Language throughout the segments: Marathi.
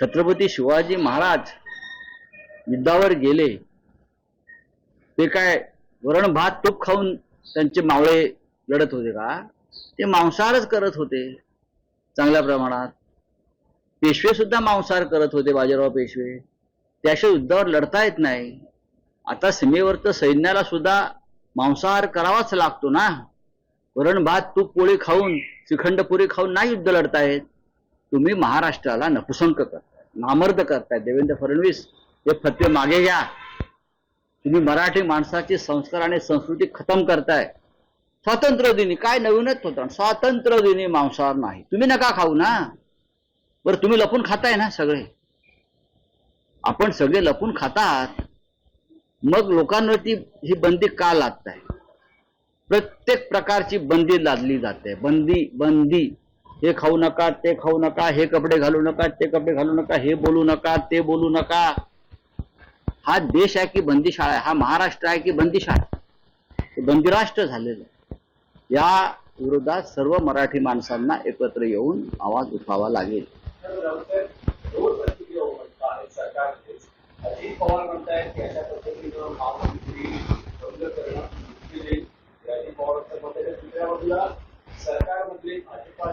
छत्रपती शिवाजी महाराज युद्धावर गेले. ते काय वरण भात तूप खाऊन त्यांचे मावळे लढत होते का? ते मांसाहारच करत होते चांगल्या प्रमाणात. पेशवे सुद्धा मांसाहार करत होते बाजीराव पेशवे. त्याशिवाय युद्धावर लढता येत नाही. आता सीमेवरचं सैन्याला सुद्धा मांसाहार करावाच लागतो ना? वरण भात तूप पोळी खाऊन श्रीखंडपुरी खाऊन नाही युद्ध लढतायत. तुम्ही महाराष्ट्राला नपुसंक करताय नामर्द करताय. देवेंद्र फडणवीस हे फतवे मागे घ्या. तुम्ही मराठी माणसाची संस्कार आणि संस्कृती खतम करताय. स्वातंत्र्य दिनी काय नवीनच होतं? स्वातंत्र्य दिनी मांसाहार नाही. तुम्ही नका खाऊ ना. बरं तुम्ही लपून खाताय ना सगळे. आपण सगळे लपून खातात. मग लोकांवरती ही बंदी का लादताय? प्रत्येक प्रकारची बंदी लादली जाते. बंदी बंदी. हे खाऊ नका ते खाऊ नका हे कपडे घालू नका ते कपडे घालू नका हे बोलू नका ते बोलू नका. हा देश आहे की बंदीशाळा आहे हा महाराष्ट्र आहे की बंदीशाळा बंदिराष्ट्र झालेलं आहे. या विरोधात सर्व मराठी माणसांना एकत्र येऊन आवाज उठवावा लागेल. पवार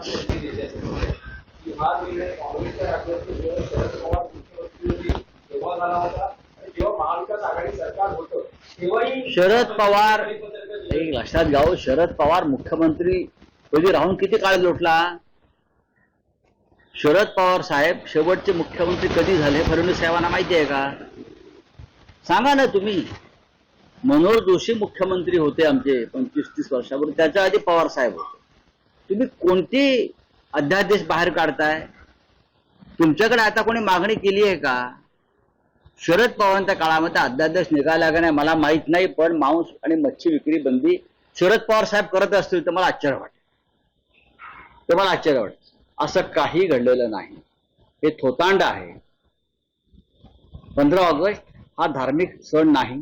की हा निर्णय काँग्रेसच्या जेव्हा शरद पवार मुख्यमंत्री तेव्हा झाला होता जेव्हा महाविकास आघाडी सरकार होतं तेव्हाही शरद पवार एक लक्षात घ्यावं हो, शरद पवार मुख्यमंत्री पदी राहून किती काळ लोटला? शरद पवार साहेब शेवटचे मुख्यमंत्री कधी झाले फडणवीस साहेबांना माहिती आहे का? सांगा ना तुम्ही. मनोहर जोशी मुख्यमंत्री होते आमचे पंचवीस तीस वर्षापूर्वी त्याच्या आधी पवार साहेब होते. तुम्ही कोणती अध्यादेश बाहेर काढताय? तुमच्याकडे आता कोणी मागणी केली आहे का? शरद पवारांच्या काळामध्ये अध्यादेश निघाला का नाही मला माहीत नाही पण मांस आणि मच्छी विक्री बंदी शरद पवार साहेब करत असतील तर मला आश्चर्य वाटेल. तर मला आश्चर्य वाटेल. असं काही घडलेलं नाही. हे थोतांड आहे. पंधरा ऑगस्ट हा धार्मिक सण नाही.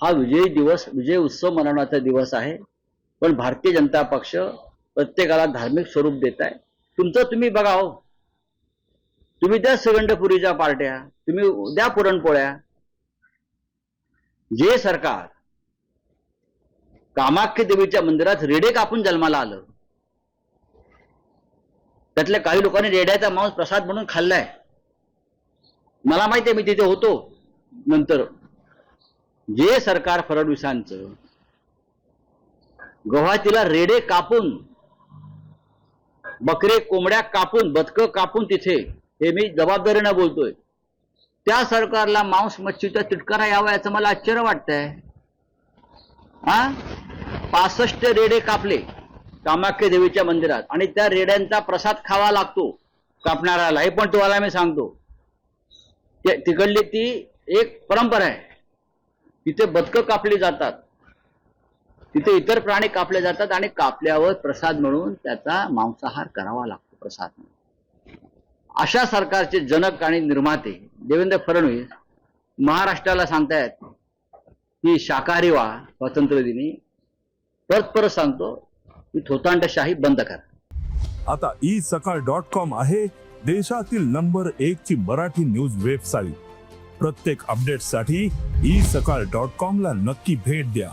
हा विजयी दिवस विजय उत्सव मनवण्याचा दिवस आहे. पण भारतीय जनता पक्ष प्रत्येकाला धार्मिक स्वरूप देताय. तुमचं तुम्ही बघा हो. तुम्ही द्या सगंडपुरीच्या पार्ट्या तुम्ही द्या पुरणपोळ्या. जे सरकार कामाख्य देवीच्या मंदिरात रेडे कापून जन्माला आलं त्यातल्या काही लोकांनी रेड्याचा मांस प्रसाद म्हणून खाल्लाय. मला माहिती आहे मी तिथे होतो नंतर. जे सरकार फडणवीसांचं तिला रेडे कापून बकरे कोंबड्या कापून बदकं कापून तिथे. हे मी जबाबदारीनं बोलतोय. त्या सरकारला मांस मच्छीचा तिटकारा यावा याचं मला आश्चर्य वाटतंय. हा? पासष्ट रेडे कापले कामाख्या देवीच्या मंदिरात. आणि त्या रेड्यांचा प्रसाद खावा लागतो कापणाऱ्याला हे पण तुम्हाला मी सांगतो ते- तिकडली ती एक परंपरा आहे. तिथे बदकं कापली जातात. तिथे इतर प्राणी कापले जातात आणि कापल्यावर प्रसाद म्हणून त्याचा मांसाहार करावा लागतो प्रसाद म्हणून. अशा सरकारचे जनक आणि निर्माते देवेंद्र फडणवीस महाराष्ट्राला सांगतायत की शाकाहारी व्हा स्वातंत्र्य दिनी. परत परत सांगतो की थोतांडशाही बंद करा. आता ई सकाळ डॉट कॉम आहे देशातील नंबर एक ची मराठी न्यूज वेबसाईट. प्रत्येक अपडेटसाठी ई सकाळ डॉट कॉम ला नक्की भेट द्या.